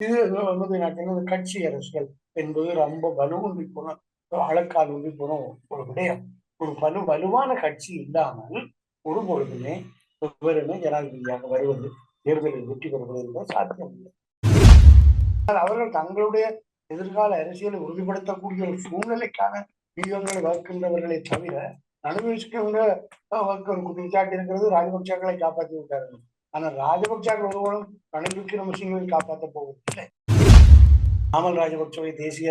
இது வந்து நான் சொன்னது கட்சி அரசியல் என்பது ரொம்ப வலுவுன்றி போன அழக்கால் உண்டி போன ஒரு விடயம். ஒரு வலு வலுவான கட்சி இல்லாமல் ஒரு பொழுதுமே வெவ்வேறுமே ஜனாதிபதியாக வருவது தேர்தலில் வெற்றி பெறுவது என்பது சாத்தியம் இல்லை அவர்கள் தங்களுடைய எதிர்கால அரசியலை உறுதிப்படுத்தக்கூடிய ஒரு சூழ்நிலைக்கான வியூகங்களை வகுக்கின்றவர்களை தவிர அனுபவிச்சுக்கின்ற ஒரு குற்றச்சாட்டு இருக்கிறது ராஜபக்சாக்களை காப்பாற்றி விட்டார்கள். ஆனால் ராஜபக்சாக்கள் ஒருவரும் ரணில் விக்ரமசிங்களை காப்பாற்ற போவதில்லை. நாமல் ராஜபக்சவை தேசிய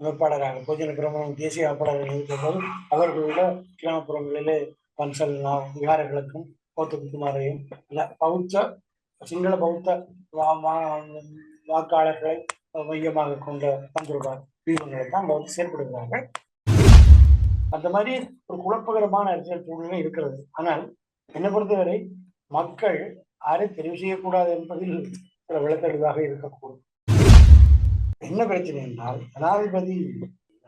அமைப்பாளராக பொதுஜன பிரமணம் தேசிய அமைப்பாளராக நியமித்தபோது அவர்களுடைய கிராமப்புறங்களிலே பன்சல் விகாரங்களுக்கும் பௌத்தகுமாரையும் பௌத்த சிங்கள பௌத்த வாக்காளர்களை மையமாக கொண்ட பந்துருபார் தீபங்களை தான் அங்க வந்து செயல்படுகிறார்கள் அந்த மாதிரி ஒரு குழப்பகரமான அரசியல் சூழ்நிலை இருக்கிறது. ஆனால் என்னை பொறுத்தவரை மக்கள் யாரும் தெரிவு செய்யக்கூடாது என்பதில் சில விளக்கெளிவாக இருக்கக்கூடும். என்ன பிரச்சனை என்றால் ஜனாதிபதி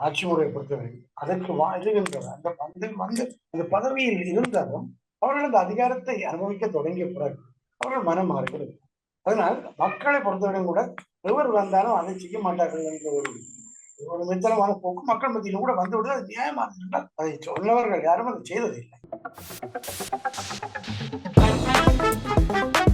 ஆட்சி முறையை பொறுத்தவரை அதற்கு வாழ்கின்றவர் அந்த வந்து வந்து அந்த பதவியில் இருந்தாலும் அவர்கள் அந்த அதிகாரத்தை அனுபவிக்க தொடங்கிய பிறகு அவர்கள் மனம் மாறுகிறது. அதனால் மக்களை பொறுத்தவரையும் கூட எவர் வந்தாலும் அதை செய்ய மாட்டார்கள் என்ற ஒரு ஒரு நிச்சலமான போக்கு மக்கள் மத்தியில் கூட வந்து விட அது நியாயமாக இருந்தால் அதை சொன்னவர்கள் யாரும் அதை செய்ததில்லை. Thank you.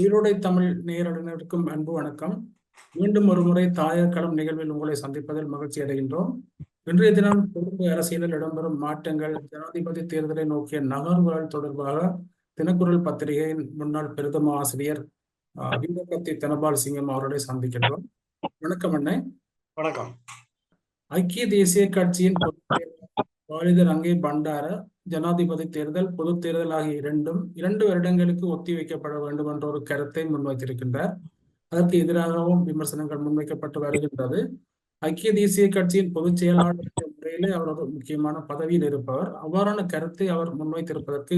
ஈரோடை தமிழ் நேரடினருக்கும் அன்பு வணக்கம். மீண்டும் ஒரு முறை தாயர் களம் நிகழ்வில் உங்களை சந்திப்பதில் மகிழ்ச்சி அடைகின்றோம். இன்றைய தினம் குடும்ப அரசியலில் இடம்பெறும் மாற்றங்கள் ஜனாதிபதி தேர்தலை நோக்கிய நகர்வுகள் தொடர்பாக தினக்குரல் பத்திரிகையின் முன்னாள் பிரதம ஆசிரியர் வீரகத்தி தனபால் சிங்கம் அவர்களை சந்திக்கின்றோம். வணக்கம் அண்ணே. வணக்கம். ஐக்கிய தேசிய கட்சியின் வாலிதர் அங்கே பண்டார ஜனாதிபதி தேர்தல் பொது தேர்தல் ஆகிய இரண்டும் இரண்டு வருடங்களுக்கு ஒத்திவைக்கப்பட வேண்டும் என்ற ஒரு கருத்தை முன்வைத்திருக்கின்றார். அதற்கு எதிராகவும் விமர்சனங்கள் முன்வைக்கப்பட்டு வருகின்றது. ஐக்கிய தேசிய கட்சியின் பொதுச் செயலாளர் முறையிலே அவர் ஒரு முக்கியமான பதவியில் இருப்பவர். அவ்வாறான கருத்தை அவர் முன்வைத்திருப்பதற்கு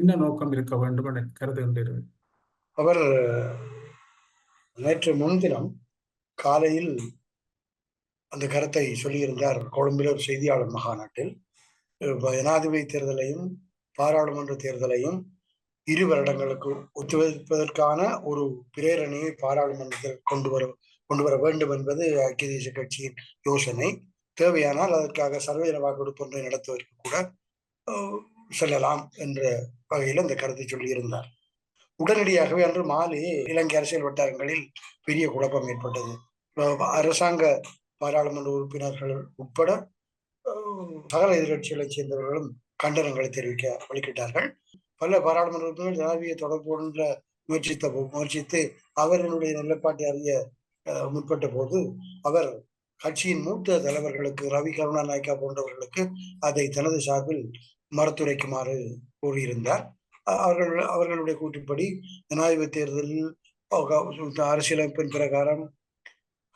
என்ன நோக்கம் இருக்க வேண்டும் என கருதுகின்றீர்கள்? அவர் நேற்று முன்தினம் காலையில் அந்த கருத்தை சொல்லியிருந்தார் கொழும்பில் ஒரு செய்தியாளர் மகாநாட்டில் ஜனாதிபதி தேர்தலையும் பாராளுமன்ற தேர்தலையும் இரு வருடங்களுக்கு ஒத்துழைப்பதற்கான ஒரு பிரேரணையை பாராளுமன்றத்தில் கொண்டு வர கொண்டு வர வேண்டும் என்பது ஐக்கிய தேசிய கட்சியின் யோசனை. தேவையானால் அதற்காக சர்வதேச வாக்கெடுப்பு ஒன்றை நடத்துவதற்கு கூட செல்லலாம் என்ற வகையில் அந்த கருத்தை சொல்லியிருந்தார். உடனடியாகவே அன்று மாலை இலங்கை அரசியல் வட்டாரங்களில் பெரிய குழப்பம் ஏற்பட்டது. அரசாங்க பாராளுமன்ற உறுப்பினர்கள் உட்பட சகல எதிர்கட்சிகளைச் சேர்ந்தவர்களும் கண்டனங்களை தெரிவிக்க வழிகிட்டார்கள் பல பாராளுமன்ற உறுப்பினர்கள் ஜனாதிபதியை தொடர்புன்ற முயற்சித்த முயற்சித்து அவர்களுடைய நிலைப்பாட்டை அறிய முற்பட்ட போது அவர் கட்சியின் மூத்த தலைவர்களுக்கு ரவி கருணாநாயக்கா போன்றவர்களுக்கு அதை தனது சார்பில் மறுத்துரைக்குமாறு கூறியிருந்தார். அவர்கள் அவர்களுடைய கூற்றுப்படி ஜனாதிபதி தேர்தலில் அரசியலமைப்பின் பிரகாரம்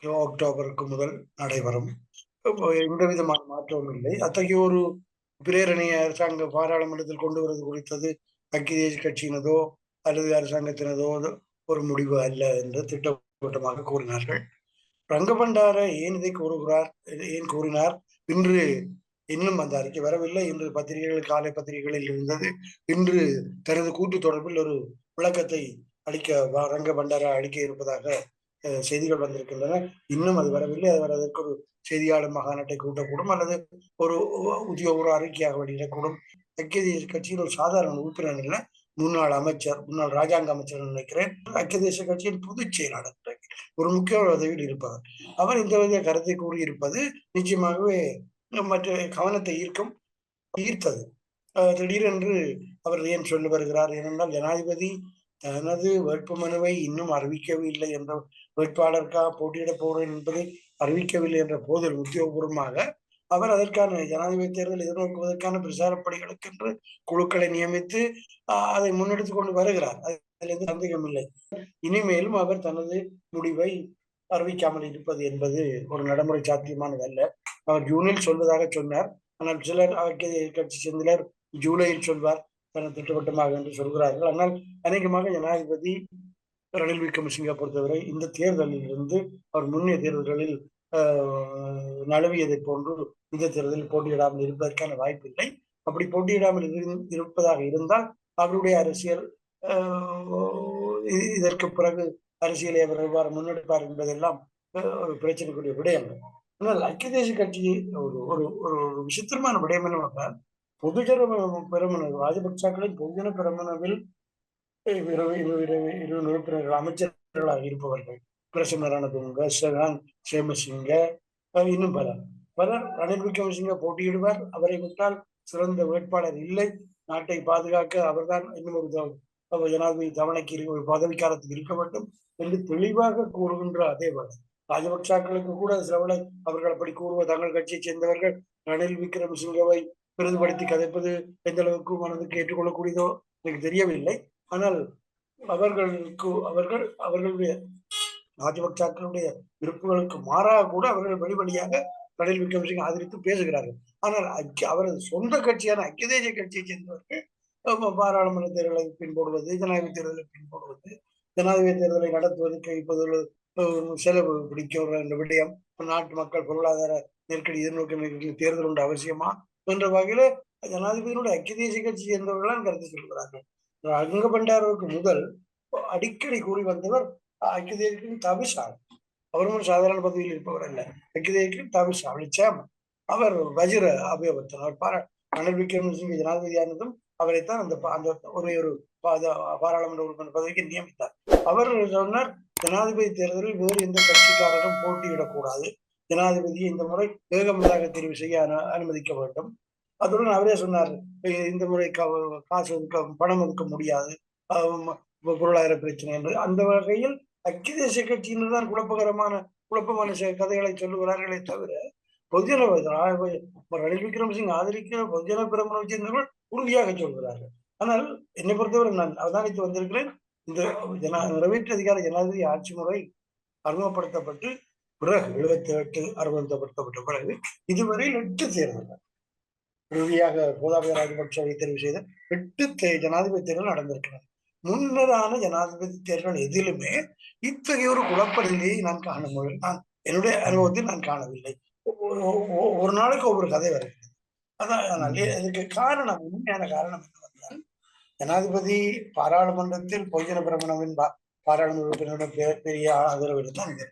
அக்டோபருக்கு முதல் நடைபெறும். எந்த விதமான மாற்றமும் இல்லை. அத்தகைய ஒரு பிரேரணையை அரசாங்க பாராளுமன்றத்தில் கொண்டு வருவது குறித்தது ஐக்கிய தேசிய கட்சியினதோ அல்லது அரசாங்கத்தினதோ ஒரு முடிவு அல்ல என்று திட்டவட்டமாக கூறினார்கள். ரங்கபண்டார ஏன் இதை கூறுகிறார்? ஏன் கூறினார்? இன்று இன்னும் அந்த அறிக்கை வரவில்லை. இன்று பத்திரிகைகள் காலை பத்திரிகைகளில் இருந்தது. இன்று தனது கூட்டு தொடர்பில் ஒரு விளக்கத்தை அளிக்க ரங்க பண்டாரா அளிக்க இருப்பதாக செய்திகள் வந்திருக்கின்றன. இன்னும் அது வரவில்லை. அது வரதற்கு ஒரு செய்தியாளர் மகாநாட்டை கூட்டக்கூடும் அல்லது ஒரு உத்தியோக அறிக்கையாக வெளியிடக்கூடும். ஐக்கிய தேசிய கட்சியின் ஒரு சாதாரண உறுப்பினர் இல்லை. முன்னாள் அமைச்சர் முன்னாள் ராஜாங்க அமைச்சர் நினைக்கிறேன். ஐக்கிய தேசிய கட்சியின் பொதுச் செயலாளர் ஒரு முக்கிய உதவியில் இருப்பவர். அவர் இந்த வித கருத்தை கூறியிருப்பது நிச்சயமாகவே மற்ற கவனத்தை ஈர்க்கும் ஈர்த்தது. திடீரென்று அவர் ஏன் சொல்லி வருகிறார்? ஏனென்றால் ஜனாதிபதி தனது வேட்புமனுவை இன்னும் அறிவிக்கவில்லை என்ற வேட்பாளருக்காக போட்டியிட போகிறேன் என்பதை அறிவிக்கவில்லை என்ற போதில் உத்தியோகபூர்வமாக அவர் அதற்கான ஜனாதிபதி தேர்தல் எதிர்நோக்குவதற்கான பிரச்சார பணிகளுக்கென்று குழுக்களை நியமித்து அதை முன்னெடுத்துக் கொண்டு வருகிறார். அதில் எந்த சந்தேகம் இல்லை. இனிமேலும் அவர் தனது முடிவை அறிவிக்காமல் இருப்பது என்பது ஒரு நடைமுறை சாத்தியமானது அல்ல. அவர் ஜூனில் சொல்வதாக சொன்னார். ஆனால் சிலர் அவருக்கு கட்சி சேர்ந்தனர். ஜூலையில் சொல்வார். திட்டவட்டமாக என்று சொல்கிறார்கள். ஆனால் அநேகமாக ஜனாதிபதி ரணில் விக்ரமசிங்கை பொறுத்தவரை இந்த தேர்தலில் இருந்து அவர் முன்னைய தேர்தல்களில் ஆஹ், நழுவியதை போன்று இந்த தேர்தலில் போட்டியிடாமல் இருப்பதற்கான வாய்ப்பு இல்லை. அப்படி போட்டியிடாமல் இரு- இருப்பதாக இருந்தால் அவருடைய அரசியல் ஆஹ், இதற்கு பிறகு அரசியலை அவர் எவ்வாறு முன்னெடுப்பார் என்பதெல்லாம் ஒரு பிரச்சனைக்குரிய விடயம் ஆனால் ஐக்கிய தேசிய கட்சி ஒரு ஒரு ஒரு ஒரு விசித்திரமான விடயம் என்னவென்றால் பொதுஜன பெருமன ராஜபக்சாக்களின் பொதுஜன பெருமனவில் இரு உறுப்பினர்கள் அமைச்சர்களாக இருப்பவர்கள். பிரசமரான துங்க சகான் சேமசிங்க இன்னும் பலர். பலர் ரணில் விக்ரமசிங்க போட்டியிடுவார். அவரை விட்டால் சிறந்த வேட்பாளர் இல்லை. நாட்டை பாதுகாக்க அவர்தான் இன்னும் ஒரு ஜனாதிபதி தவணைக்கு ஒரு பதவிக்காலத்துக்கு இருக்க வேண்டும் என்று தெளிவாக கூறுகின்ற அதே வேளை ராஜபக்சாக்களுக்கு கூட சிலவளை அவர்கள் அப்படி கூறுவ தங்கள் கட்சியைச் சேர்ந்தவர்கள் ரணில் விக்ரமசிங்கவை பெரிதுபடுத்தி கதைப்பது எந்த அளவுக்கு மனதுக்கு ஏற்றுக்கொள்ளக்கூடியதோ எனக்கு தெரியவில்லை. ஆனால் அவர்களுக்கு அவர்கள் அவர்களுடைய ராஜபக்சாக்களுடைய விருப்பங்களுக்கு மாறாக கூட அவர்கள் வெளிவழியாக ரணில் விக்ரமசிங்க ஆதரித்து பேசுகிறார்கள். ஆனால் ஐக்கிய அவரது சொந்த கட்சியான ஐக்கிய தேசிய கட்சியைச் சேர்ந்தவர்கள் பாராளுமன்ற தேர்தலை பின்போடுவது ஜனாதிபதி தேர்தலை பின்போடுவது ஜனாதிபதி தேர்தலை நடத்துவதற்கு இப்போது செலவு பிடிக்கிற விடயம் நாட்டு மக்கள் பொருளாதார நெருக்கடி எதிர்நோக்க தேர்தல் உண்டு அவசியமா? என்ற வகையில ஜனாதிபதியினுடைய ஐக்கிய தேசிய கட்சி சேர்ந்தவர்களால் கருத்து சொல்கிறார்கள். அங்க பண்டாரவுக்கு முதல் அடிக்கடி கூறி வந்தவர் ஐக்கிய தேசியத்தின் தவிசாள் அவரும் ஒரு சாதாரண பதவியில் இருப்பவர் அல்ல. ஐக்கிய தேசியத்தின் தவிசாள் நிச்சயம் அவர் வஜிர அபயவர்த்தன் அவர் பாரா ரணில் விக்ரமசிங்க ஜனாதிபதியானதும் அவரைத்தான் அந்த அந்த ஒரே ஒரு பாராளுமன்ற உறுப்பினர் பதவிக்கு நியமித்தார். அவர் சொன்னார் ஜனாதிபதி தேர்தலில் வேறு எந்த கட்சிக்காரரும் போட்டியிடக்கூடாது. ஜனாதிபதியை இந்த முறை ஏகமதாக தெரிவு செய்ய அனுமதிக்க வேண்டும். அதுடன் அவரே சொன்னார் இந்த முறை கா- காசு ஒதுக்க பணம் ஒதுக்க முடியாது. பொருளாதார பிரச்சனை என்று. அந்த வகையில் ஐக்கிய தேசிய கட்சியினர் தான் குழப்பகரமான குழப்பமான கதைகளை சொல்லுகிறார்களே தவிர பொதுஜன ரணில் விக்ரமசிங் ஆதரிக்கிற பொதுஜன பிரமுறை சேர்ந்தவர்கள் உறுதியாக சொல்கிறார்கள். ஆனால் என்னை பொறுத்தவரை நான் அவதானித்து வந்திருக்கிறேன். இந்த ஜனா நிறைவேற்று அதிகார ஜனாதிபதி ஆட்சி முறை அறிமுகப்படுத்தப்பட்டு பிறகு எழுபத்தி எட்டு அறிமுகப்படுத்தப்பட்ட பிறகு இதுவரையில் எட்டு தேர்தல்கள். இறுதியாக கோதாபய ராஜபக்சவை தெரிவு செய்த எட்டு தே- ஜனாதிபதி தேர்தல் நடந்திருக்கிறது. முன்னரான ஜனாதிபதி தேர்தல் எதிலுமே இத்தகைய ஒரு குழப்ப நிலையை நான் காண முடியும் நான் என்னுடைய அனுபவத்தில் நான் காணவில்லை. ஒரு நாளைக்கு ஒவ்வொரு கதை வருகிறது. அதான் இதுக்கு காரணம் உண்மையான காரணம் என்னவென்றால் ஜனாதிபதி பாராளுமன்றத்தில் பொய்ஜன பிரமணவின் பாராளுமன்ற உறுப்பினருடன் பெரிய ஆதரவு தான் இந்த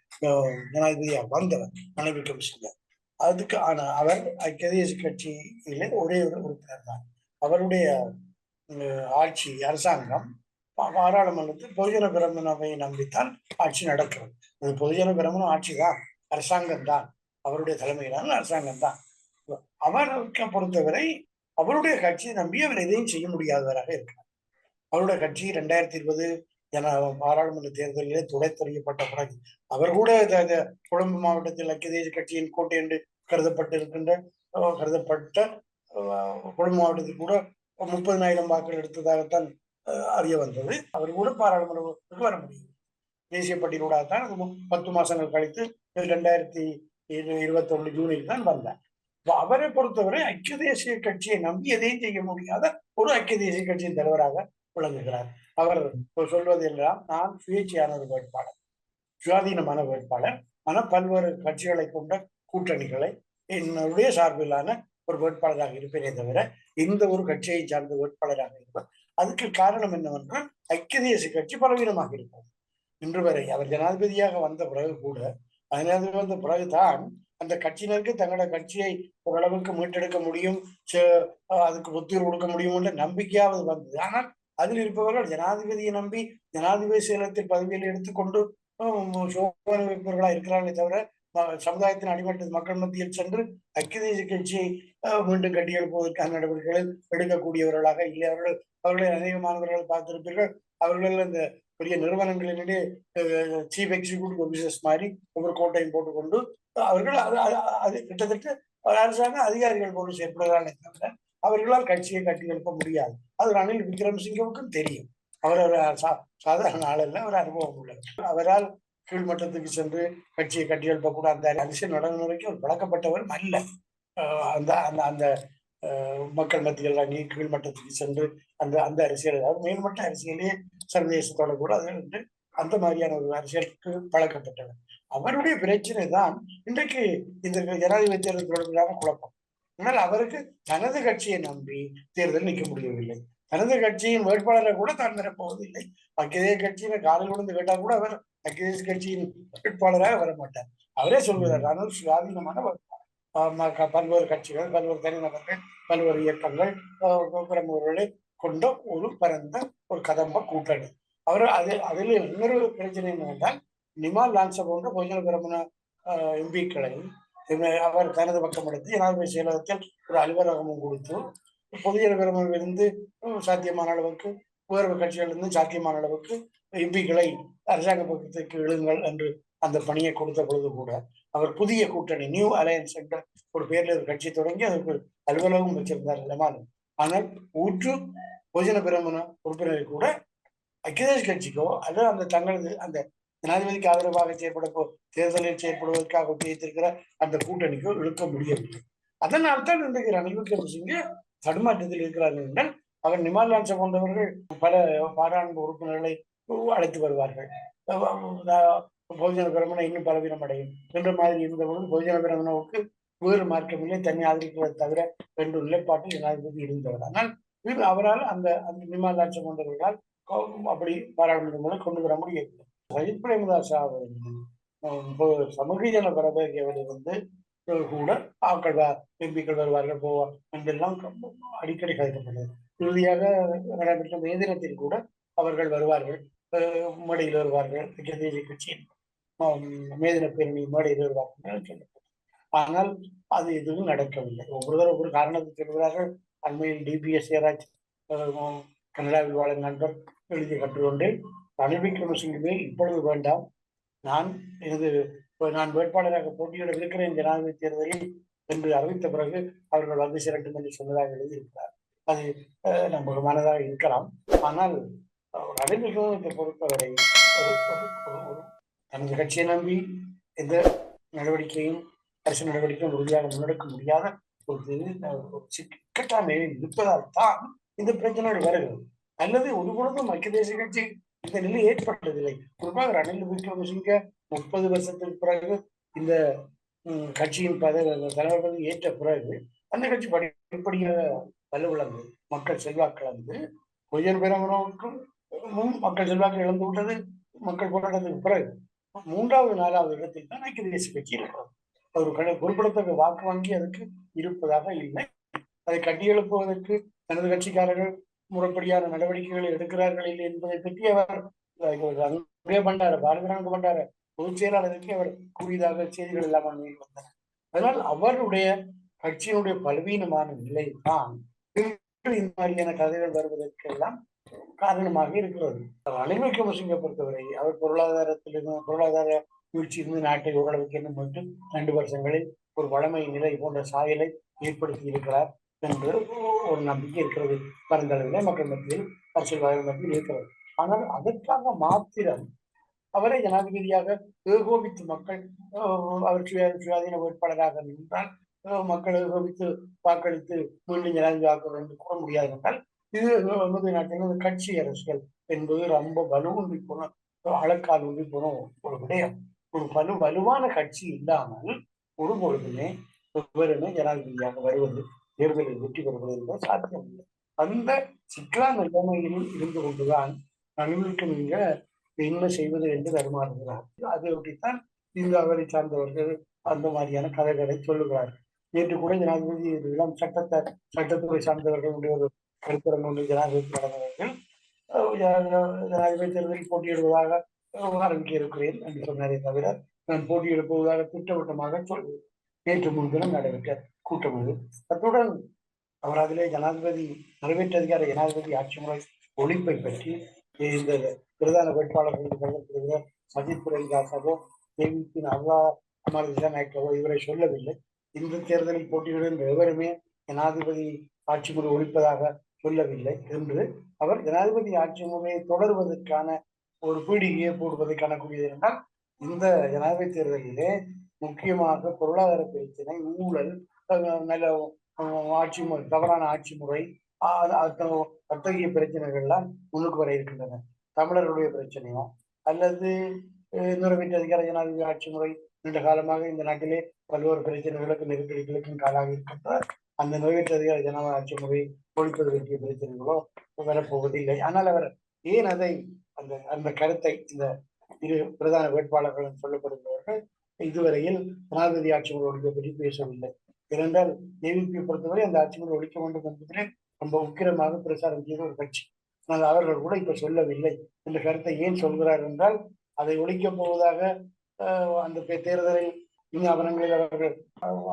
ஜனாதிபதியா வந்தவர் மனைவி விக்ரமசிங்க அதுக்கு ஆனா அவர் ஐக்கிய கட்சியில ஒரே ஒரு உறுப்பினர் தான். அவருடைய அஹ், ஆட்சி அரசாங்கம் பாராளுமன்றத்தில் பொதுஜன பிரமணவை நம்பித்தான் ஆட்சி நடக்கிறது. அது பொதுஜன பிரமணம் ஆட்சி தான் அரசாங்கம் தான். அவருடைய தலைமையிலான அரசாங்கம் தான். அவருக்கு பொறுத்தவரை அவருடைய கட்சியை நம்பி அவர் எதையும் செய்ய முடியாதவராக இருக்கிறார் அவருடைய கட்சி ரெண்டாயிரத்தி இருபது என பாராளுமன்ற தேர்தலிலே துடைத்தறியப்பட்ட பிறகு அவர் கூட கொழும்பு மாவட்டத்தில் ஐக்கிய தேசிய கட்சியின் கோட்டை என்று கருதப்பட்டிருக்கின்ற கருதப்பட்ட கொழும்பு மாவட்டத்தில் கூட முப்பதினாயிரம் வாக்குகள் எடுத்ததாகத்தான் அறிய வந்தது. அவர் கூட பாராளுமன்றத்துக்கு வர முடியும். தேசிய பட்டியலூடாக தான் அது பத்து மாசங்கள் கழித்து ரெண்டாயிரத்தி இருபத்தி ஜூனில் தான் வந்தார். அவரை பொறுத்தவரை ஐக்கிய தேசிய கட்சியை நம்பி எதையும் செய்ய முடியாத ஒரு ஐக்கிய தேசிய கட்சியின் தலைவராக விளங்குகிறார். அவர் சொல்வது எல்லாம் நான் சுயேட்சையான ஒரு வேட்பாளர் சுயாதீனமான வேட்பாளர். ஆனால் பல்வேறு கட்சிகளை கொண்ட கூட்டணிகளை என்னுடைய சார்பிலான ஒரு வேட்பாளராக இருப்பேனே தவிர இந்த ஒரு கட்சியை சார்ந்த வேட்பாளராக இருப்பார் அதுக்கு காரணம் என்னவென்றால் ஐக்கிய தேசிய கட்சி பலவீனமாக இருக்கும் இன்று வரை அவர் ஜனாதிபதியாக வந்த பிறகு கூட ஜனாதிபதி வந்த பிறகுதான் அந்த கட்சியினருக்கு தங்களோட கட்சியை ஓரளவுக்கு மீட்டெடுக்க முடியும் அதுக்கு ஒத்துழைப்பு கொடுக்க முடியும் என்ற நம்பிக்கையாவது வந்தது. ஆனால் அதில் இருப்பவர்கள் ஜனாதிபதியை நம்பி ஜனாதிபதி சேலத்தில் பதவியில் எடுத்துக்கொண்டு ஹம், சோதனை வைப்பவர்களா இருக்கிறார்களே தவிர சமுதாயத்தின் அடிமட்ட மக்கள் மத்தியில் சென்று ஐக்கிய தேசிய கட்சியை மீண்டும் கட்டி எழுப்புவதற்கான நடவடிக்கைகளில் எடுக்கக்கூடியவர்களாக இல்லை. அவர்கள் அவர்களை அநேக மாணவர்கள் பார்த்திருப்பீர்கள். அவர்கள் இந்த பெரிய நிறுவனங்களினிடையே சீஃப் எக்ஸிக்யூட்டிவ் ஆஃபீஸர்ஸ் மாதிரி ஒவ்வொரு கோட்டையும் போட்டுக்கொண்டு அவர்கள் அது அது- கிட்டத்தட்ட அரசாங்க அதிகாரிகள் போன்று செயற்படுகிறார்கள் தவிர அவர்களால் கட்சியை கட்டி எழுப்ப முடியாது. அது ரணில் விக்ரமசிங்கவுக்கும் தெரியும். அவர் ஒரு சா- சாதாரண ஆளல்ல ஒரு அனுபவம் உள்ளவர். அவரால் கீழ்மட்டத்துக்கு சென்று கட்சியை கட்டி எழுப்பக்கூட அந்த அரசியல் நடைமுறைக்கு ஒரு பழக்கப்பட்டவர் அல்ல. அந்த அந்த அந்த மக்கள் மத்தியில் வாங்கி கீழ்மட்டத்துக்கு சென்று அந்த அந்த அரசியல் அதாவது மேல்மட்ட அரசியலே சர்வதேசத்தோட கூட அது வந்து அந்த மாதிரியான ஒரு அரசியலுக்கு பழக்கப்பட்டவர். அவருடைய பிரச்சனை தான் இன்றைக்கு இந்த ஜனாதிபதி தேர்தல் தொடர்பிலான குழப்பம். ஆனால் அவருக்கு தனது கட்சியை நம்பி தேர்தல் நிற்க முடியவில்லை. தனது கட்சியின் வேட்பாளரை கூட தான் தரப்போவதில்லை ஐக்கிய கட்சியின காலில் விழுந்து கேட்டால் கூட அவர் ஐக்கிய கட்சியின் வேட்பாளராக வர மாட்டார் அவரே சொல்கிறார் ஆனால் சுயாதீனமான வேட்பாளர். பல்வேறு கட்சிகள் பல்வேறு தனிநபர்கள் பல்வேறு இயக்கங்கள் பிரமுகர்களை கொண்ட ஒரு பரந்த ஒரு கதம்ப கூட்டணி. அவர் அது அதில் இன்னொரு பிரச்சனை என்னவென்றால் நிமா லான்ச போன்ற பொதுஜன பிரமண எம்பிக்களை அவர் தனது பக்கம் எடுத்து ஜனாதிபதி செயலகத்தில் ஒரு அலுவலகமும் கொடுத்து பொதுஜன பிரமணிலிருந்து சாத்தியமான அளவுக்கு வேறு கட்சிகளிலிருந்து சாத்தியமான அளவுக்கு எம்பிக்களை அரசாங்க பக்கத்துக்கு எழுங்கள் என்று அந்த பணியை கொடுத்த பொழுது கூட அவர் புதிய கூட்டணி நியூ அலையன்ஸ் என்ற ஒரு பேர்ல ஒரு கட்சி தொடங்கி அதற்கு அலுவலகம் வச்சிருந்தார் லெமான் ஆனால் ஊற்று பொதுஜன பிரமண உறுப்பினர் கூட அகிலேஷ் கட்சிக்கோ அல்லது அந்த தங்களது அந்த ஜனாதிபதிக்கு ஆதரவாக செயற்பட தேர்தலில் செயற்படுவதற்காக உத்தேசித்திருக்கிற அந்த கூட்டணிக்கோ இழுக்க முடியவில்லை. அதனால் தான் இன்றைக்கு ரணில் விக்ரமசிங்கே தடுமாற்றத்தில் இருக்கிறார்கள் என்றால் அவர் நிமால் போன்றவர்கள் பல பாராளுமன்ற உறுப்பினர்களை அழைத்து வருவார்கள். பொதுஜன பிரமண இன்னும் பலவீனம் அடையும் என்ற மாதிரி இருந்தபோது பொழுது பொதுஜன பிரமணவுக்கு வேறு மார்க்கமில்லை தன்னை ஆதரிப்பதை தவிர ரெண்டு நிலைப்பாட்டில் ஜனாதிபதி இருந்தவர் ஆனால் இது அவரால் அந்த அந்த நிமால் லான்ச போன்றவர்களால் அப்படி பாராளுமன்றங்களை கொண்டு வர முடியவில்லை. சஜித் பிரேமதாசா அவர்கள் சமூக ஜன வந்து கூட ஆக்கள் எம்பிக்கள் வருவார்கள் போவார் என்றெல்லாம் அடிக்கடி கருதப்படுது இறுதியாக நடைபெற்ற மே தினத்தில் கூட அவர்கள் வருவார்கள். மேடையில் வருவார்கள். ஐக்கிய தேசிய கட்சியின் மேதின பேரணி மேடையில் வருவார்கள் சொல்லப்பட்டது. ஆனால் அது எதுவும் நடக்கவில்லை. ஒவ்வொருவர் ஒவ்வொரு காரணத்தை சொல்கிறார்கள். அண்மையில் டிபிஎஸ் ஏராஜ் கனடாவில் வாழும் நண்பர் எழுதிய கற்றுக்கொண்டு ரணில் விக்ரமசிங்கவே இப்பொழுது வேண்டாம். நான் எனது நான் வேட்பாளராக போட்டியிட இருக்கிறேன் ஜனாதிபதி தேர்தலில் என்று அறிவித்த பிறகு அவர்கள் வந்து சிரட்டும் என்று சொன்னதாக எழுதியிருக்கிறார். அது நம்பகமானதாக இருக்கலாம். ஆனால் ரணில் விக்ரமத்தை பொறுத்தவரை தனது கட்சியை நம்பி எந்த நடவடிக்கையும் அரசு நடவடிக்கையும் உறுதியாக முன்னெடுக்க முடியாத ஒரு இது- நிலையில் இருப்பதால் தான் இந்த பிரச்சனைகள் வருகிறது. அல்லது ஒரு பொழுதும் ஐக்கிய தேசிய கட்சி இந்த நிலை ஏற்பட்டதில்லை குறிப்பாக ரணில் விக்ரமசிங்க முப்பது வருஷத்துக்கு பிறகு இந்த கட்சியின் பதவி தலைவர் பதவி ஏற்ற பிறகு அந்த கட்சி படிப்படியாக வலுவிழந்தது மக்கள் செல்வாக்கு இழந்து பொய்யன் மக்கள் செல்வாக்கு இழந்து விட்டது மக்கள் போராட்டத்துக்கு பிறகு. மூன்றாவது நாலாவது இடத்தில் தான் ஐக்கிய தேசிய கட்சி இருக்கிறது. ஒரு கட குறிப்பிடத்தக்க வாக்கு வங்கி அதுக்கு இருப்பதாக இல்லை. அதை கட்டியெழுப்புவதற்கு தனது கட்சிக்காரர்கள் முறைப்படியான நடவடிக்கைகளை எடுக்கிறார்கள் இல்லை என்பதை பற்றி அவர் அங்கே பண்டார பாரதிராங்க பண்டார பொதுச் செயலாளருக்கு அவர் கூறியதாக செய்திகள் எல்லாம் அண்மையில் வந்தன. அதனால் அவருடைய கட்சியினுடைய பலவீனமான நிலை தான் இந்த மாதிரியான கதைகள் வருவதற்கெல்லாம் காரணமாக இருக்கிறது. ரணில் முசிங்கை பொறுத்தவரை அவர் பொருளாதாரத்திலிருந்து பொருளாதார வீழ்ச்சியிலிருந்து நாட்டை ஓரளவுக்கு என்ன மட்டும் ரெண்டு வருஷங்களில் ஒரு வளமை நிலை போன்ற சாயலை ஏற்படுத்தி இருக்கிறார். என்று ஒரு நம்பிக்கை இருக்கிறது. பரந்தளவிலே மக்கள் மத்தியில் அரசியல்வாதிகள் மத்தியில் இருக்கிறது. ஆனால் அதற்காக மாத்திரம் அவரை ஜனாதிபதியாக ஏகோபித்து மக்கள் அவர் சுய சுயாதீன வேட்பாளராக நின்றால் மக்கள் ஏகோபித்து வாக்களித்து மீண்டும் ஜனாதிபதி ஆக்குவது என்று கூற முடியாது என்றால் இது நமது நாட்டின் கட்சி அரசியல் என்பது ரொம்ப வலுவூன்றி போன அழக்கால் ஊன்றி போன ஒரு விடயம். ஒரு வலு வலுவான கட்சி இல்லாமல் ஒரு பொழுதுமே ஒருவருமே ஜனாதிபதியாக வருவது தேர்தலில் வெற்றி பெறுவது என்பது சாத்தியமில்லை அந்த சிக்கலான நிலைமைகளில் இருந்து கொண்டுதான் நடுவிற்கு நீங்க என்ன செய்வது என்று தருமாறுகிறார். அதை ஒட்டித்தான் இந்த அவரை சார்ந்தவர்கள் அந்த மாதிரியான கதைகளை சொல்லுகிறார்கள். நேற்று கூட ஜனாதிபதி இளம் சட்டத்தை சட்டத்துறை சார்ந்தவர்களுடைய ஒரு கருத்தரங்கு ஒன்று ஜனாதிபதி நடந்தவர்கள் ஜனாதிபதி தேர்தலில் போட்டியிடுவதாக அஹ் இருக்கிறேன் என்று சொன்னாரே தவிர நான் போட்டியிடப் போவதாக திட்டவட்டமாக சொல் நேற்று முன்தினம் நடைபெற்ற கூட்டம் இது அத்துடன் அவர் அதிலே ஜனாதிபதி நிறைவேற்ற அதிகார ஜனாதிபதி ஆட்சி முறை ஒழிப்பை பற்றி இந்த பிரதான வேட்பாளர்கள் கருதப்படுகிற சஜித் பிரேமதாசாவோ தேவிப்பின் அல்லா குமார் திசாநாயக்காவோ இவரை சொல்லவில்லை. இந்த தேர்தலில் போட்டியிடுகின்ற எவருமே ஜனாதிபதி ஆட்சி முறை ஒழிப்பதாக சொல்லவில்லை என்று அவர் ஜனாதிபதி ஆட்சி முறையை தொடர்வதற்கான ஒரு பீடிகையை போடுவதை காணக்கூடியது என்றால் இந்த ஜனாதிபதி தேர்தலிலே முக்கியமாக பொருளாதார பிரச்சனை ஊழல் நல்ல ஆட்சி முறை தவறான ஆட்சி முறை அத்தகைய பிரச்சனைகள்லாம் முன்னுக்கு வர இருக்கின்றன. தமிழர்களுடைய பிரச்சனையும் அல்லது நிறைவேற்ற அதிகார ஜனாதிபதி ஆட்சி முறை நீண்ட காலமாக இந்த நாட்டிலே பல்வேறு பிரச்சனைகளுக்கு நெருக்கடிகளுக்கும் காலாக இருக்கின்ற அந்த நிறைவேற்ற அதிகார ஜனாதிபதி ஆட்சி முறை ஒழிப்பது பற்றிய பிரச்சனைகளோ வரப்போவதில்லை. ஆனால் அவர் ஏன் அதை அந்த அந்த கருத்தை இந்த இரு பிரதான வேட்பாளர்கள் என்று சொல்லப்படுகிறவர்கள் இதுவரையில் ஜனாதிபதி ஆட்சி முறை ஒழிப்பை பற்றி பேசவில்லை. ஏனென்றால் ஏவிபியை பொறுத்தவரை அந்த ஆட்சிகள் ஒழிக்க வேண்டும் என்பதிலே ரொம்ப உக்கிரமாக பிரச்சாரம் செய்த ஒரு கட்சி. ஆனால் அவர்கள் கூட இப்ப சொல்லவில்லை. இந்த கருத்தை ஏன் சொல்கிறார் என்றால் அதை ஒழிக்கப் போவதாக ஆஹ், அந்த தேர்தலில் விஞ்ஞாபனங்களில் அவர்கள்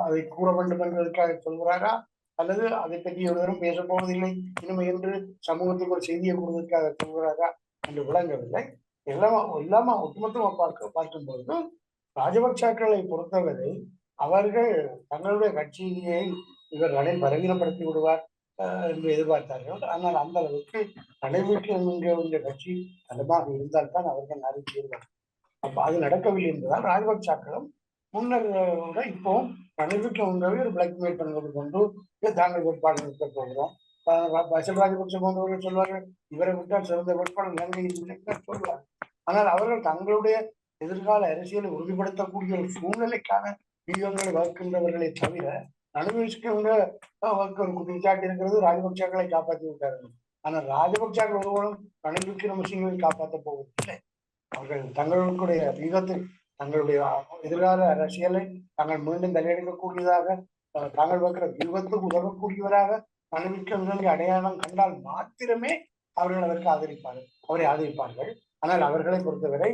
அதை கூற வேண்டும் என்பதற்காக சொல்கிறாரா? அல்லது அதை பற்றி ஒருவரும் பேசப்போவதில்லை இனிமே என்று சமூகத்துக்கு ஒரு செய்தியை கூறுவதற்காக சொல்கிறாரா என்று விளங்கவில்லை. எல்லாம் எல்லாமா ஒட்டுமொத்தமாக பார்க்க பார்க்கும்போது ராஜபக்சாக்களை பொறுத்தவரை அவர்கள் தங்களுடைய கட்சியை இவர்களை பலவீனப்படுத்தி விடுவார் என்று எதிர்பார்த்தார்கள். ஆனால் அந்த அளவுக்கு நடைபெற்று என்கிற கட்சி பலமாக இருந்தால்தான் அவர்கள் நாடி செய்வார் அப்ப அது நடக்கவில்லை என்பதால் ராஜபக்சாக்களும் முன்னர் விட இப்போ ரணிலுக்கு உங்கவே ஒரு பிளாக்மெயில் பண்ணுவது கொண்டு தாங்கள் வேட்பாளர் நிற்க போகிறோம். பசல் பசில் ராஜபக்ச போன்றவர்கள் சொல்வார்கள் இவரை விட்டால் சிறந்த வேட்பாளர் இலங்கையில் இல்லை சொல்வார் ஆனால் அவர்கள் தங்களுடைய எதிர்கால அரசியலை உறுதிப்படுத்தக்கூடிய ஒரு சூழ்நிலைக்கான வியூகங்களை வகுக்கின்றவர்களை தவிர அனுபவிச்சுக்கின்ற அவருக்கு ஒரு குற்றச்சாட்டு இருக்கிறது ராஜபக்சாக்களை காப்பாற்றி விட்டார்கள் ஆனால் ராஜபக்சாக்கள் ஒருவரும் ரணில் விக்ரமசிங்கவை காப்பாற்ற போவதில்லை. அவர்கள் தங்களுடைய வியூகத்தில் தங்களுடைய எதிர்கால அரசியலை தாங்கள் மீண்டும் தலையெடுக்கக்கூடியதாக தாங்கள் வைக்கிற வியூகத்துக்கு உதவக்கூடியவராக ரணில் அடையாளம் கண்டால் மாத்திரமே அவர்கள் அதற்கு ஆதரிப்பார்கள் அவரை ஆதரிப்பார்கள். ஆனால் அவர்களை பொறுத்தவரை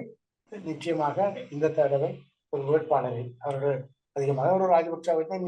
நிச்சயமாக இந்த தடவை ஒரு வேட்பாளரை அவர்கள் அதிகமாக ஒரு ராஜபக்சாவை தான்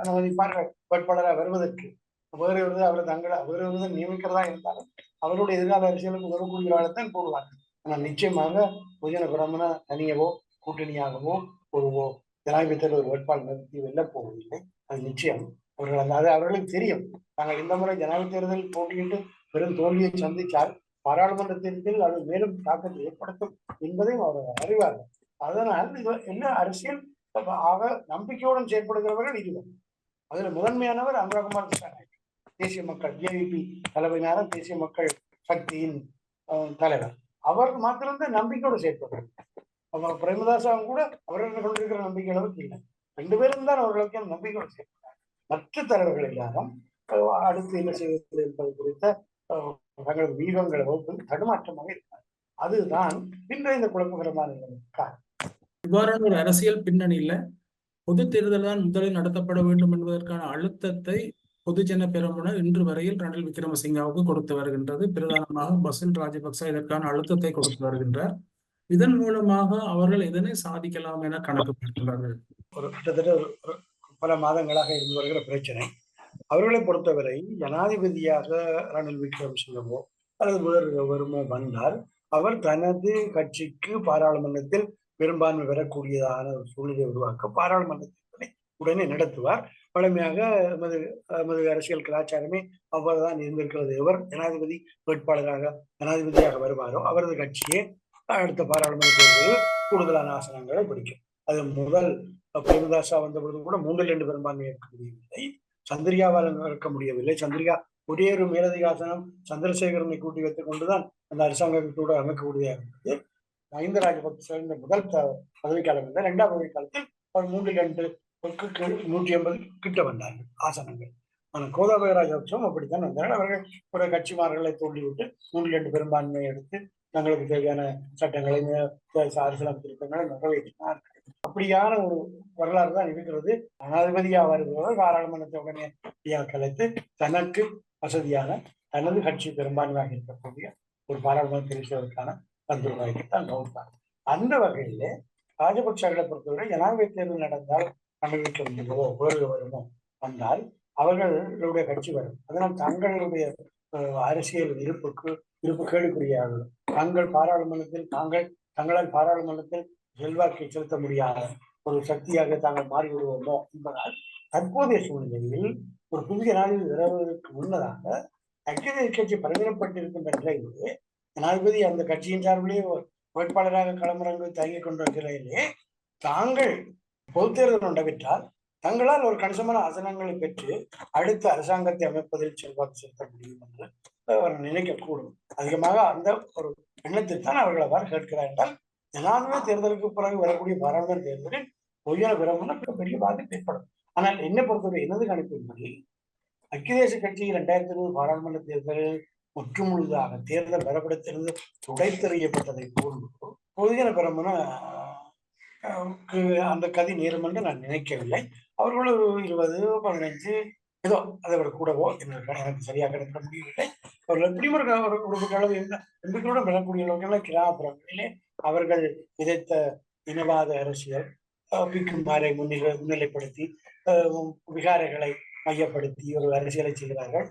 அனுமதிப்பார்கள். வேட்பாளராக வருவதற்கு. வேறு ஒரு அவர் தங்களை வேறு ஒரு நியமிக்கிறதா இருந்தாலும் அவருடைய எதிர்கால அரசியலுக்கு உதவக்கூடியவர்களைத்தான் போடுவார்கள் ஆனால் நிச்சயமாக பொதுஜன பிரமண தனியவோ கூட்டணியாகவோ ஒருவோ ஜனாதிபதி தேர்தல் ஒரு வேட்பாளர் நிறுத்தி வெல்ல போவதில்லை. அது நிச்சயம். அவர்கள் அந்த அது அவர்களுக்கு தெரியும். நாங்கள் இந்த முறை ஜனாதிபதி தேர்தலில் போட்டியிட்டு பெரும் தோல்வியை சந்தித்தால் பாராளுமன்ற தேர்தலில் அது மேலும் தாக்கத்தை ஏற்படுத்தும் என்பதையும் அவர்கள் அறிவார்கள். அதனால் இது என்ன அரசியல் ஆக நம்பிக்கையுடன் செயல்படுகிறவர்கள் இதுதான் அதுல முதன்மையானவர் அனுராகுமார் திசாநாயக் தேசிய மக்கள் ஏவிபி தலைமையான தேசிய மக்கள் சக்தியின் தலைவர். அவர் மாத்திரம்தான் நம்பிக்கையோடு செயற்படுகிறார் அவர் பிரேமதாசாவும் கூட அவர்கள் கொண்டிருக்கிற நம்பிக்கை அளவுக்கு இல்லை. ரெண்டு பேரும் தான் அவர்களுக்கு நம்பிக்கையோடு செயல்படுறார் மற்ற தலைவர்கள் எல்லாரும் அடுத்து என்ன செய்வது என்பது குறித்த தங்களது வியூகங்களை வகுப்பில் தடுமாற்றமாக இருக்கிறார் அதுதான் இன்றைய இந்த குழப்பகரமான காரணம். இவ்வாறான ஒரு அரசியல் பின்னணியில பொது தேர்தல் தான் முதலில் நடத்தப்பட வேண்டும் என்பதற்கான அழுத்தத்தை பொதுஜன பெரமுன இன்று வரையில் ரணில் விக்ரமசிங்காவுக்கு கொடுத்து வருகின்றது. பிரதானமாக பசில் ராஜபக்ச இதற்கான அழுத்தத்தை கொடுத்து வருகின்றார். இதன் மூலமாக அவர்கள் இதனை சாதிக்கலாம் என கணக்கு போட்டுள்ளார்கள் ஒரு கிட்டத்தட்ட ஒரு பல மாதங்களாக இருந்து வருகிற பிரச்சனை. அவர்களை பொறுத்தவரை ஜனாதிபதியாக ரணில் விக்ரமசிங்கவோ அல்லது வேறு வருமோ வந்தால் அவர் தனது கட்சிக்கு பாராளுமன்றத்தில் பெரும்பான்மை பெறக்கூடியதான ஒரு சூழ்நிலை உருவாக்க பாராளுமன்ற தேர்தலை உடனே நடத்துவார். வழமையாக எமது எமது அரசியல் கலாச்சாரமே அவ்வாறுதான் இருந்திருக்கிறது. எவர் ஜனாதிபதி வேட்பாளராக ஜனாதிபதியாக வருவாரோ அவரது கட்சியே அடுத்த பாராளுமன்ற தேர்தலில் கூடுதலான ஆசனங்களை பிடிக்கும். அது முதல் பிரேமதாசா வந்த பொழுது கூட மூன்றில் இரண்டு பெரும்பான்மை இருக்க முடியவில்லை. சந்திரிகாவால் இருக்க முடியவில்லை. சந்திரிகா ஒரே ஒரு மேலதிகாசனம் சந்திரசேகரனை கூட்டி வைத்துக் கொண்டுதான் அந்த அரசாங்கத்தோடு அமைக்கக்கூடியதாக இருந்தது. மஹிந்த ராஜபக்ச சேர்ந்த முதல் பதவிக்காலம் இருந்தால் இரண்டாம் பதவிக்காலத்தில் அவர் மூன்றில் இரண்டு நூற்றி எண்பது கிட்ட வந்தார்கள் ஆசனங்கள். ஆனால் கோதாபய ராஜபக்சவும் அப்படித்தான் வந்தார்கள் அவர்கள் ஒரு கட்சிமார்களை தூண்டிவிட்டு மூன்றில் இரண்டு பெரும்பான்மையை எடுத்து தங்களுக்கு தேவையான சட்டங்களை மே- அரசியலமைப்பு திருத்தங்களை நிறைவேற்றினார்கள் அப்படியான ஒரு வரலாறு தான் இருக்கிறது. ஜனாதிபதியா வருபவர் பாராளுமன்றத்தை உடனே கலைத்து தனக்கு வசதியான தனது கட்சி பெரும்பான்மையாக இருக்கக்கூடிய ஒரு பாராளுமன்ற தெரிவித்ததற்கான தந்துருவாய்க்கு தான் கவுத்தார் அந்த வகையிலே ராஜபக்சர்களை பொறுத்தவரை ஜனாதிபதி தேர்தல் நடந்தால் அனுபவிக்க முடியுமோ வேறு வருமோ வந்தால் அவர்களுடைய கட்சி வரும். அதனால் தங்களுடைய அரசியல் இருப்புக்கு இருப்பு கேள்விக்குறியாகும் தங்கள் பாராளுமன்றத்தில் தாங்கள் தங்களால் பாராளுமன்றத்தில் செல்வாக்கை செலுத்த முடியாத ஒரு சக்தியாக தாங்கள் மாறிவிடுவோமோ என்பதால் தற்போதைய சூழ்நிலையில் ஒரு புதிய நாளில் வருவதற்கு முன்னதாக ஐக்கிய கட்சி பலவீனப்பட்டிருக்கின்ற நிலையிலே ஜனாதிபதி அந்த கட்சியின் சார்பிலே வேட்பாளராக களமிறங்கு தயங்கிக் கொண்ட தாங்கள் பொதுத்தேர்தல் தேர்தல் நடைபெற்றால் தங்களால் ஒரு கணிசமான ஆசனங்களை பெற்று அடுத்த அரசாங்கத்தை அமைப்பதில் செல்வாக்கு செலுத்த முடியும் என்று அவர் நினைக்கக்கூடும். அதிகமாக அந்த ஒரு எண்ணத்தில் தான் அவர்கள் அவ்வாறு கேட்கிறார் என்றால் ஜனாதிபதி தேர்தலுக்கு பிறகு வரக்கூடிய பாராளுமன்ற தேர்தலில் பொய்யான விரும்பின பெரிய பாதிப்பு ஏற்படும். ஆனால் என்னை பொறுத்தவரை எனது கணிப்பின்படி ஐக்கிய தேச கட்சி இரண்டாயிரத்தி இருபது பாராளுமன்ற தேர்தலில் முற்றுமுழுதாக தேர்தல் வரப்படுத்திருந்து துடைத்தெறியப்பட்டதை போன்று. பொதுஜன பெருமன அந்த கதி நேரும் என்று நான் நினைக்கவில்லை. அவர்கள் ஒரு இருபது பதினைஞ்சு ஏதோ அதை விட கூடவோ என்று எனக்கு சரியாக கிடைக்க முடியவில்லை அவர்கள் எப்படியும் ஒரு ஒரு அளவு எம்பிக்களுடன் பெறக்கூடிய அளவுக்கு கிராமப்புறங்களிலே அவர்கள் விதைத்த இனவாத அரசியல் பிக்குமாரை முன்னிலை முன்னிலைப்படுத்தி விகாரைகளை மையப்படுத்தி ஒரு அரசியலை செய்கிறார்கள்.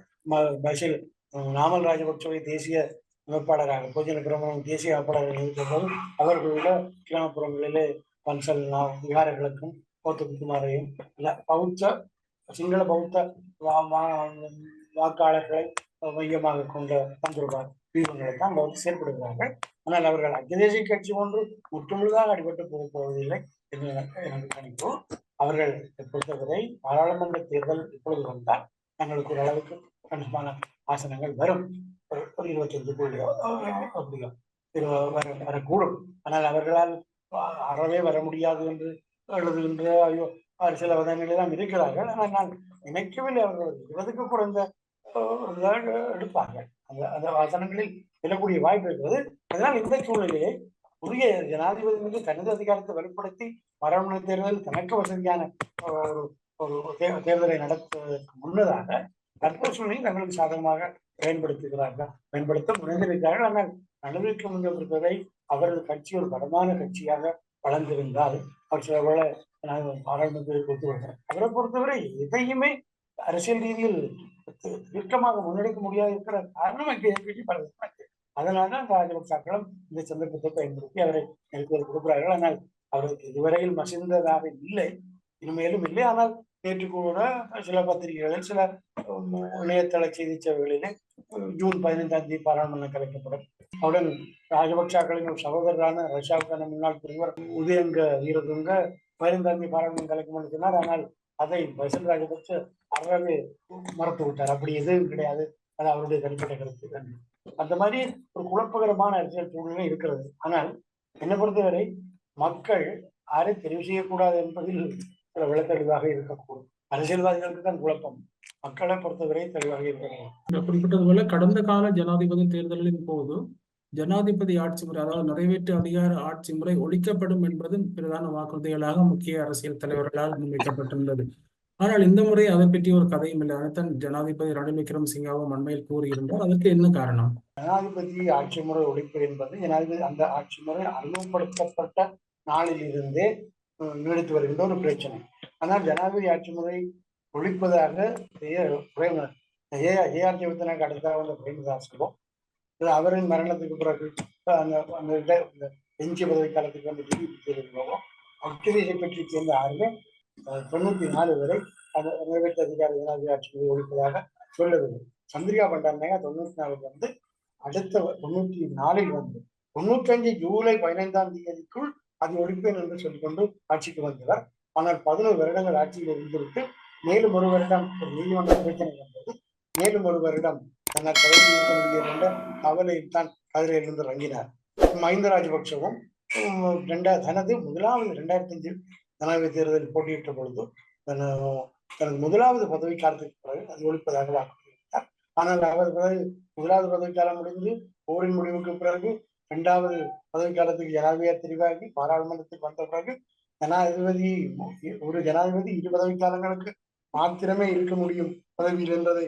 பஷில் நாமல் ராஜபக்சவை தேசிய வேட்பாளராக பொதுஜன பிரமணம் தேசிய வேட்பாளராக இருந்தபோது அவர்களுள்ள கிராமப்புறங்களிலே பன்சல் விகாரர்களுக்கும் கோத்தகுமாரையும் பௌத்த சிங்கள பௌத்த வாக்காளர்களை மையமாக கொண்ட பந்துருபார் தீபங்களை தான் வந்து செயல்படுகிறார்கள். ஆனால் அவர்கள் ஐக்கிய தேசிய கட்சி ஒன்று முற்றுமுழுதாக அடிபட்டு போக போவதில்லை என்று எனக்கு கணிப்பு அவர்கள் பொறுத்தவரை பாராளுமன்ற தேர்தல் இப்பொழுது வந்தால் தங்களுக்கு ஓரளவுக்கு அளவுக்கு கணிசமான ஆசனங்கள் வரும். ஒரு இருபத்தஞ்சு புள்ளியோ அப்படியோ வர வரக்கூடும். ஆனால் அவர்களால் அறவே வர முடியாது என்று எழுதுகின்ற ஐயோ சில வதங்களில் இருக்கிறார்கள். ஆனால் நான் நினைக்கவில்லை. அவர்கள் இருபதுக்கு குறைந்த எடுப்பார்கள். அந்த அந்த வசனங்களில் வெல்லக்கூடிய வாய்ப்பு இருக்கிறது. அதனால் இந்த சூழ்நிலையை உரிய ஜனாதிபதி மீது தனது அதிகாரத்தை வெளிப்படுத்தி மரபணு தேர்தல் தனக்கு வசதியான ஒரு ஒரு தேர்தலை நடத்துவதற்கு முன்னதாக தற்போது சூழ்நிலையை தங்களுக்கு சாதகமாக பயன்படுத்துகிறார்கள். பயன்படுத்த முனைந்திருக்கிறார்கள். ஆனால் நடுவிற்கு முன்பு அவரது கட்சி ஒரு பலமான கட்சியாக வளர்ந்திருந்தால் அவர் சில வேளை பாராளுமன்றத்தில் கொடுத்து வருகிறார் அவரை பொறுத்தவரை எதையுமே அரசியல் ரீதியில் தீர்க்கமாக முன்னெடுக்க முடியாது இருக்கிற காரணம் ஐக்கிய பல அதனால்தான் ராஜபக்சாக்களும் இந்த சந்தர்ப்பத்தை பயன்படுத்தி அவரை நெருக்குதல் கொடுக்கிறார்கள். ஆனால் அவருக்கு இதுவரையில் மசிந்ததாக இல்லை. இனிமேலும் இல்லை. ஆனால் நேற்று கூட சில பத்திரிகைகளில் சில இணையதள செய்தி சேவைகளிலே ஜூன் பதினைந்தாம் தேதி பாராளுமன்றம் கலைக்கப்படும். அவருடன் ராஜபக்சாக்களின் சகோதரரான ரஷ்யாவுக்கான முன்னாள் பிரதமர் உதயங்க வீரதுங்க பதினைந்தாம் தேதி பாராளுமன்றம் கலைக்கப்படும் சொன்னார். ஆனால் அதை பசன் ராஜபக்ச அறவே மறத்து விட்டார் அப்படி எதுவும் கிடையாது. அது அவருடைய தனிப்பட்ட கருத்து அந்த மாதிரி ஒரு குழப்பகரமான அரசியல் சூழ்நிலை இருக்கிறது. ஆனால் என்னை பொறுத்தவரை மக்கள் யாரை தெரிவு செய்யக்கூடாது என்பதில் சில விளத்தெளிவாக இருக்கக்கூடும். அரசியல்வாதிகளுக்கு தான் குழப்பம். மக்களை பொறுத்தவரை தெளிவாக இருக்கிறது குறிப்பிட்டது போல கடந்த கால ஜனாதிபதி தேர்தலின் போது ஜனாதிபதி ஆட்சி முறை அதாவது நிறைவேற்று அதிகார ஆட்சி முறை ஒழிக்கப்படும் என்பது பிரதான வாக்குறுதிகளாக முக்கிய அரசியல் தலைவர்களால் முன்வைக்கப்பட்டிருந்தது. ஆனால் இந்த முறை அதை பற்றி ஒரு கதையும் இல்லை. அதைத்தான் ஜனாதிபதி ரணில் விக்ரமசிங்காவும் அண்மையில் கூறியிருந்தார். அதற்கு என்ன காரணம்? ஜனாதிபதி ஆட்சி முறை ஒழிப்பு என்பது ஜனாதிபதி அந்த ஆட்சி முறை அறிமுகப்படுத்தப்பட்ட நாளில் இருந்தே நீடித்து வருகின்ற ஒரு பிரச்சனை. ஆனால் ஜனாதிபதி ஆட்சி முறை ஒழிப்பதாக ஏஆர் ஜெயவர்தனாக்கு அடுத்ததாக வந்த பிரேமதாசனும் அவரின் மரணத்துக்கு பிறகு அந்த அந்த எஞ்சிய பதவி காலத்துக்கு வந்து டிவிபி அக்கிரேசை பற்றி சேர்ந்த ஆறுமே தொண்ணூத்தி நாலு வரை அந்த நிறைவேற்ற அதிகாரி ஜனாதிபதி ஆட்சியை ஒழிப்பதாக சொல்லவில்லை. சந்திரிகா பண்டாரநாயகா தொண்ணூத்தி நாலுக்கு வந்து அடுத்த தொண்ணூத்தி நாலில் வந்து தொண்ணூற்றஞ்சு ஜூலை பதினைந்தாம் தேதிக்குள் அதை ஒழிப்பேன் என்று சொல்லிக்கொண்டு ஆட்சிக்கு வந்தவர். ஆனால் பதினோரு வருடங்கள் ஆட்சியில் இருந்துவிட்டு மேலும் ஒரு வருடம் நீதிமன்ற பிரச்சனை வந்தது. மேலும் ஒரு வருடம் தன்னால் பதவி இருக்க முடியும் என்ற கவலையில் தான் கதிரையிலிருந்து இறங்கினார் மஹிந்த ராஜபக்சவும் ரெண்டா தனது முதலாவது ரெண்டாயிரத்தி அஞ்சில் ஜனாதிபதி தேர்தலில் போட்டியிட்ட பொழுது தனது முதலாவது பதவி காலத்துக்கு பிறகு அது ஒழிப்பதாக வாக்குறுதித்தார் ஆனால் அவர் பிறகு முதலாவது பதவி காலம் முடிந்து போரின் முடிவுக்கு பிறகு இரண்டாவது பதவி காலத்துக்கு ஜனாதிபதியாக தெரிவாகி பாராளுமன்றத்துக்கு வந்த பிறகு ஜனாதிபதி ஒரு ஜனாதிபதி இரு பதவி காலங்களுக்கு மாத்திரமே இருக்க முடியும். பதவியில் என்பதை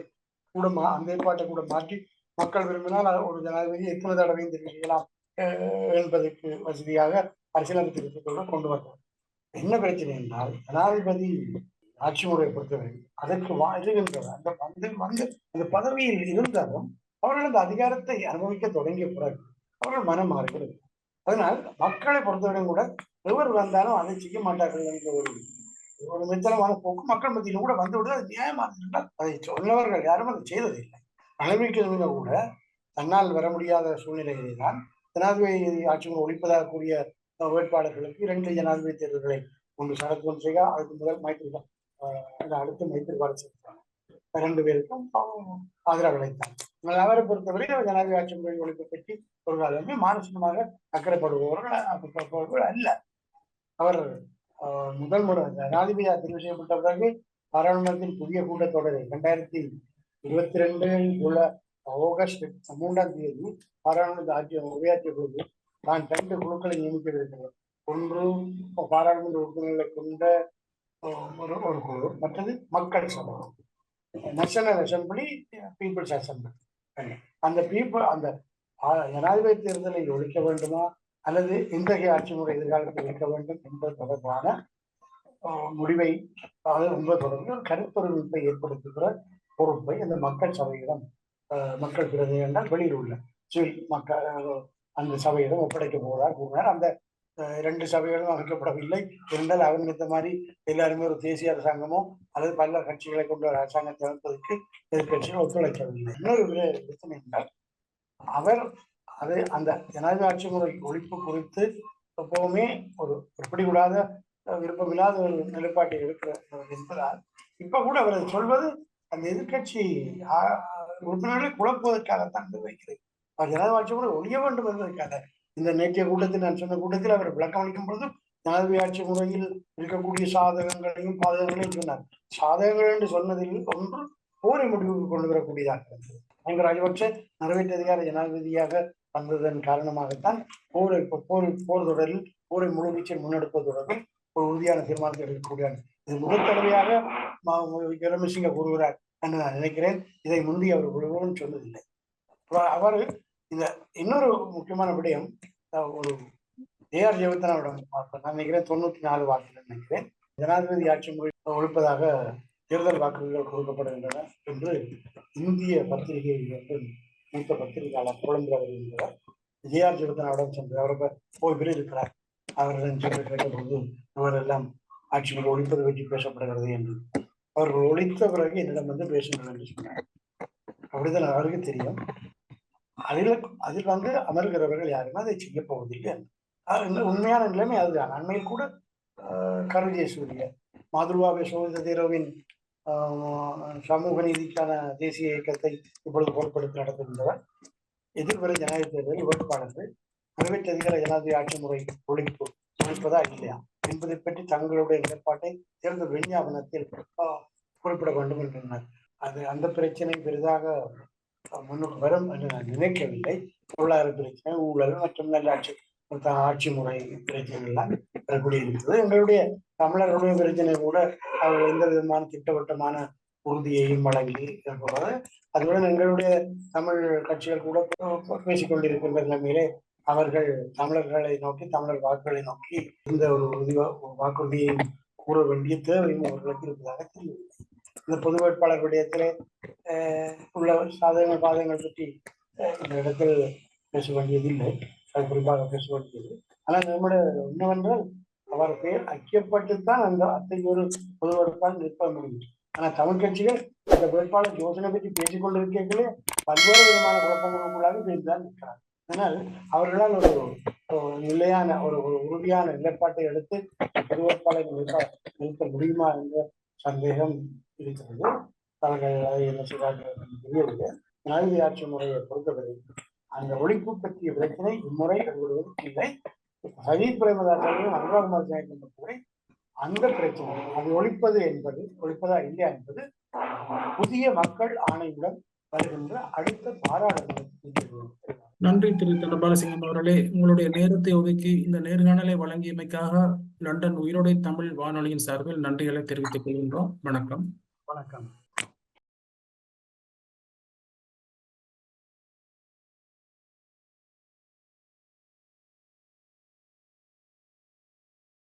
கூட மா அந்த ஏற்பாட்டை கூட மாற்றி மக்கள் விரும்பினால் ஒரு ஜனாதிபதி எத்தனை தடவையும் தெரிவிக்கலாம் என்பதற்கு வசதியாக அரசியலமைப்பு திருத்தத்தோடு கொண்டு வந்தார் என்ன பிரச்சனை என்றால் ஜனாதிபதி ஆட்சி முறையை பொறுத்தவரை அதற்கு இருக்கின்றது அந்த வந்து வந்து அந்த பதவியில் இருந்தாலும் அவர்கள் அந்த அதிகாரத்தை அனுபவிக்க தொடங்கிய பிறகு அவர்கள் மனம் மாறுகிறது. அதனால் மக்களை பொறுத்தவரை கூட எவர் வந்தாலும் அதை செய்ய மாட்டார்கள் என்ற ஒரு ஒரு மித்தனமான போக்கு மக்கள் மத்தியிலும் கூட வந்து அது நியாயமான அதை சொன்னவர்கள் யாரும் அதை செய்ததில்லை. அளவிற்கு கூட தன்னால் வர முடியாத சூழ்நிலையிலே தான் ஜனாதிபதி ஆட்சி ஒழிப்பதாக கூடிய வேட்பாளர்களுக்கு இரண்டு ஜனாதிபதி தேர்தல்களை ஒன்று சரத் பொன்சேகா அதுக்கு முதல் மைத்திரி அடுத்து மைத்திரி பாலசிங்கம் இரண்டு பேருக்கும் அவ- ஆதரவு அவரை பொறுத்தவரை அவர் ஜனாதிபதி ஆட்சி முறை பற்றி ஒரு காலமே மானசீகமாக அக்கறைப்படுபவர்கள் அல்ல. அவர் முதல் முறை ஜனாதிபதியாக தெரிவு செய்யப்பட்ட பிறகு பாராளுமன்றத்தின் புதிய கூட்டத்தொடர் இரண்டாயிரத்தி இருபத்தி ரெண்டு உள்ள ஆகஸ்ட் மூன்றாம் தேதி பாராளுமன்ற ஆட்சி உரையாற்றிய பொழுது நான் ரெண்டு குழுக்களை நியமிக்கவிருக்கிறார் ஒன்று பாராளுமன்ற உறுப்பினர்களை கொண்ட ஒரு ஒரு குழு மற்றது மக்கள் சபை. நேஷனல் அசம்பிளி பீப்புள்ஸ் அசம்பிளி அந்த பீப்புள் அந்த ஜனாதிபதி தேர்தலை ஒழிக்க வேண்டுமா? அல்லது இன்றைய ஆட்சி முறை எதிர்காலத்தில் இருக்க வேண்டும் என்பது தொடர்பான முடிவை அது என்பது தொடர்பில் கருத்தொருமிப்பை ஏற்படுத்துகிற பொறுப்பை அந்த மக்கள் சபையிடம் ஆஹ், மக்கள் பிரதிநிதிகள் வெளியில் உள்ள மக்கள் அந்த சபையிடம் ஒப்படைக்க போவதாக கூறினார் அந்த இரண்டு சபைகளும் அமைக்கப்படவில்லை. இருந்தால் அவங்க இந்த மாதிரி எல்லாருமே ஒரு தேசிய அரசாங்கமோ அல்லது பல கட்சிகளை கொண்ட ஒரு அரசாங்கத்தை அமைப்பதற்கு எதிர்கட்சிகள் ஒத்துழைக்கவில்லை. இன்னொரு பிரச்சனை என்றால் அவர் அது அந்த ஜனாதிபதி ஆட்சி முறை ஒழிப்பு குறித்து எப்பவுமே ஒரு எப்படி பிடிவிடாத விருப்பமில்லாத ஒரு நிலைப்பாட்டை எடுக்கிறார் என்பதால் இப்ப கூட அவர் சொல்வது அந்த எதிர்கட்சி உறுப்பினர்களை குழப்புவதற்காகத்தான் வைக்கிறது அவர் ஜனாதிபதி ஆட்சி முறை ஒழிய வேண்டும் என்பதற்காக இந்த நேற்றைய கூட்டத்தில் நான் சொன்ன கூட்டத்தில் அவர் விளக்கம் அளிக்கும் பொழுது ஜனாதிபதி ஆட்சி முறையில் இருக்கக்கூடிய சாதகங்களையும் பாதகங்களையும் சொன்னார். சாதகங்கள் என்று சொன்னதில் ஒன்று போரை முடிவுக்கு கொண்டு வரக்கூடியதாக இருந்தது. அங்கு ராஜபக்சே நிறைவேற்ற அதிகார ஜனாதிபதியாக வந்ததன் காரணமாகத்தான் போரை போர் போர் தொடரில் போரை முழுவீச்சில் முன்னெடுப்பது தொடர்பில் ஒரு உறுதியான தீர்மானத்தை எடுக்கக்கூடிய இது முதல் தடவையாக ரமேசிங்க கூறுகிறார் என்று நான் நினைக்கிறேன். இதை முந்தி அவர் ஒருவரும் சொன்னதில்லை. அவர் இந்த இன்னொரு முக்கியமான விடயம் ஒரு ஏஆர் ஜெயவர்தனாவிடம் பார்ப்பேன். நான் நினைக்கிறேன் தொண்ணூத்தி நாலு வாக்குகள் நினைக்கிறேன். ஜனாதிபதி ஆட்சி மொழி ஒழிப்பதாக தேர்தல் வாக்குகள் கொடுக்கப்படுகின்றன என்று இந்திய பத்திரிகை வந்து மூத்த பத்திரிகையாளர் கொழும்புல இருக்கிறார் ஏஆர் ஜெயவர்தனாவிடம் சென்று அவர் போய் ஓய்வில் இருக்கிறார் அவரிடம் சென்று கேட்டபோது அவரெல்லாம் ஆட்சி முறை ஒழிப்பது பற்றி பேசப்படுகிறது என்று. அவர்கள் ஒழித்த பிறகு என்னிடம் வந்து பேசுங்கள் என்று சொன்னார். அப்படிதான் அவருக்கு தெரியும். அதில் அதில் வந்து அமர்கிறவர்கள் யாருமே அதை செய்ய போவதில்லை உண்மையான நிலைமை அதுதான். அண்மையில் கூட ஆஹ், கரு ஜெயசூரிய மாதுருவாவை சோதித ஆஹ், சமூக நீதிக்கான தேசிய இயக்கத்தை இப்பொழுது பொருட்படுத்தி நடத்துகின்றவர். எதிர்வரை ஜனாதிபதி தேர்தலில் வேட்பாளர்கள். நிறைவேற்ற அதிகார ஜனாதிபதி ஆட்சி முறை ஒழிப்பு ஒழிப்பதா இல்லையா என்பதை பற்றி தங்களுடைய நிலைப்பாட்டை தேர்தல் விஞ்ஞாபனத்தில் குறிப்பிட வேண்டும் என்றனர். அது அந்த பிரச்சனை பெரிதாக முன்னுக்கு வரும் என்று நான் நினைக்கவில்லை. பொருளாதார பிரச்சனை ஊழல் மற்றும் நல்லாட்சி மற்ற ஆட்சி முறை பிரச்சனை எல்லாம் வரக்கூடிய இருக்கிறது. எங்களுடைய தமிழர்களுடைய பிரச்சனை கூட அவர்கள் எந்த விதமான திட்டவட்டமான உறுதியையும் வழங்கி இருப்பது அதுடன் எங்களுடைய தமிழ் கட்சிகள் கூட பேசிக்கொண்டிருக்கின்ற நிலைமையிலே அவர்கள் தமிழர்களை நோக்கி தமிழர் வாக்குகளை நோக்கி இந்த ஒரு உறுதி வாக்குறுதியை கூற வேண்டிய தேவையும் அவர்களுக்கு இருப்பதாக தெரியவில்லை இந்த பொது வேட்பாளர் விடயத்திலே உள்ள சாதகங்கள் பாதகங்கள் பற்றி இந்த இடத்தில் பேச வேண்டியதில்லை. அது குறிப்பாக பேச வேண்டியது. ஆனால் நம்முடைய என்னவென்றால் அவர் பேர் ஐக்கியப்பட்டுத்தான் அந்த அத்தகைய ஒரு பொது வேட்பாளர் நிற்ப முடியும். ஆனால் தமிழ் கட்சிகள் அந்த வேட்பாளர் யோசனை பற்றி பேசிக்கொண்டிருக்கே பல்வேறு விதமான குழப்பங்களுக்குள்ளாக பேசிதான் நிற்கிறார். ஆனால் அவர்களால் ஒரு நிலையான ஒரு ஒரு உறுதியான நிலைப்பாட்டை எடுத்து பொது வேட்பாளர் நிறுத்த முடியுமா என்ற சந்தேகம் இருக்கிறது அவர்கள் என்ன செய்வார்கள் தெரியவில்லை. ஆட்சி முறையை பொறுத்தவரை அந்த ஒழிப்பு பற்றிய பிரச்சனை இம்முறை வருவதற்கு இல்லை. சஜித் பிரேமதாசர்களும் அனுராகுமார் ஜெயந்த் முறை அந்த பிரச்சனை அது ஒழிப்பது என்பது ஒழிப்பதா இல்லையா என்பது புதிய மக்கள் ஆணையுடன் வருகின்ற அடுத்த பாராளுமன்ற நன்றி திரு தனபாலசிங்கம் அவர்களே உங்களுடைய நேரத்தை ஒதுக்கி இந்த நேர்காணலை வழங்கியமைக்காக லண்டன் உயிரோடை தமிழ் வானொலியின் சார்பில் நன்றிகளை தெரிவித்துக் கொள்கின்றோம். வணக்கம். வணக்கம்.